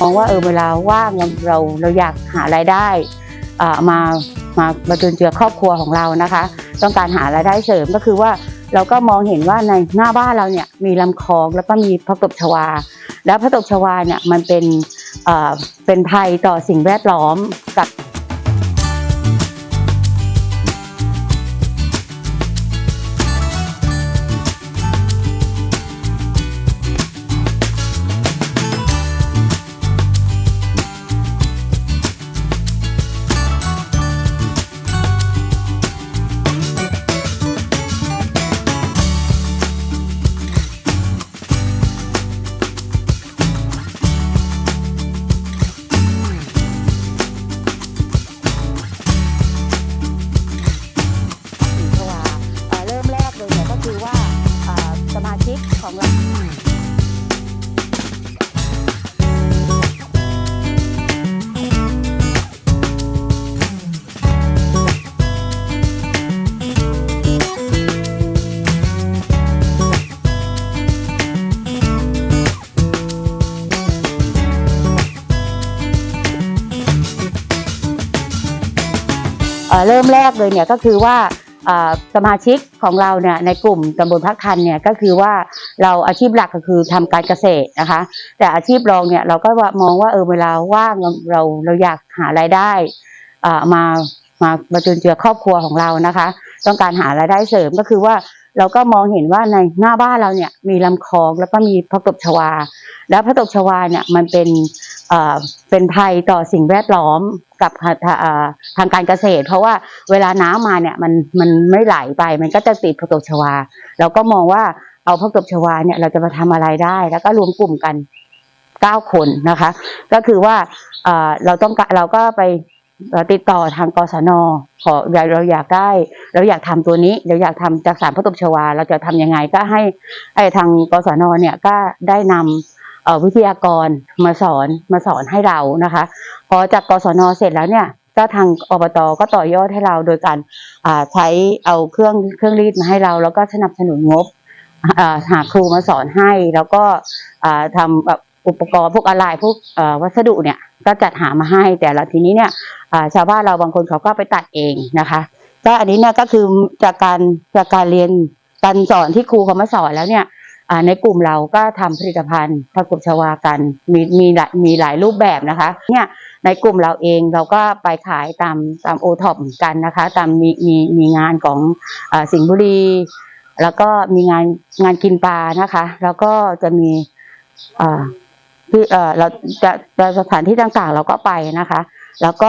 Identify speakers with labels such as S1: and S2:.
S1: มองว่าเออเวลาว่างเราเราอยากหารายได้อ่ามามามาจุนเจือครอบครัวของเรานะคะ ต้องการหารายได้เสริมก็คือว่าเราก็มองเห็นว่าในหน้าบ้านเราเนี่ยมีลำคลองแล้วก็มีพระตบชวา แล้วผักตบชวาเนี่ยมันเป็นอ่อเป็นภัยต่อสิ่งแวดล้อมกับ เริ่มแรกเลยเนี่ยก็คือว่าสมาชิกของเราเนี่ยในกลุ่มตำบลพักทันเนี่ยก็คือว่าเราอาชีพหลักก็คือทำการเกษตรนะคะ แต่อาชีพรองเนี่ยเราก็มองว่าเออเวลาว่างเราเราอยากหารายได้อ่ามามามาจุนเจือครอบครัวของเรานะคะ ต้องการหารายได้เสริมก็คือว่าเราก็มองเห็นว่าในหน้าบ้านเราเนี่ยมีลำคลองแล้วก็มีผักตบชวา แล้วผักตบชวาเนี่ยมันเป็น เป็นภัยต่อสิ่งแวดล้อมกับทางการเกษตร เพราะว่าเวลาน้ำมาเนี่ยมันมันไม่ไหลไปมันก็จะติดผักตบชวาเราก็มองว่าเอาผักตบชวาเนี่ยเราจะมาทำอะไรได้ แล้วก็รวมกลุ่มกันเก้าคนนะคะ ก็คือว่าเราต้องเราก็ไปติดต่อทางกศนขอเราอยากได้ เราอยากทำตัวนี้ เราอยากทำจากสารพระตบชวา เราจะทำยังไงก็ให้ไอ้ทางกศนเนี่ยก็ได้นำเอ่อ วิทยากรมาสอนมาสอนให้เรานะคะพอจากกศนเสร็จแล้วเนี่ยก็ทางอบตก็ต่อยอดให้เราโดยการใช้เอาเครื่องเครื่องรีดมาให้เรา แล้วก็สนับสนุนงบหาครูมาสอนให้ แล้วก็ทำแบบอุปกรณ์พวกอะไรพวกวัสดุเนี่ยก็จัดหามาให้แต่ละทีนี้เนี่ยชาวบ้านเราบางคนเขาก็ไปตัดเองนะคะก็อันนี้เนี่ยก็คือจากการจากการเรียนการสอนที่ครูเขามาสอนแล้วเนี่ย ในกลุ่มเราก็ทำผลิตภัณฑ์ผักกบชวากันมีมีหลายมีหลายรูปแบบนะคะเนี่ยในกลุ่มเราเองเราก็ไปขายตามตามโอท็อปกันนะคะ ตามมีมีมีงานของอสิงห์บุรี แล้วก็มีงานงานกินปลานะคะ แล้วก็จะมีที่เราจะสถานที่ต่างๆ เราก็ไปนะคะ แล้วก็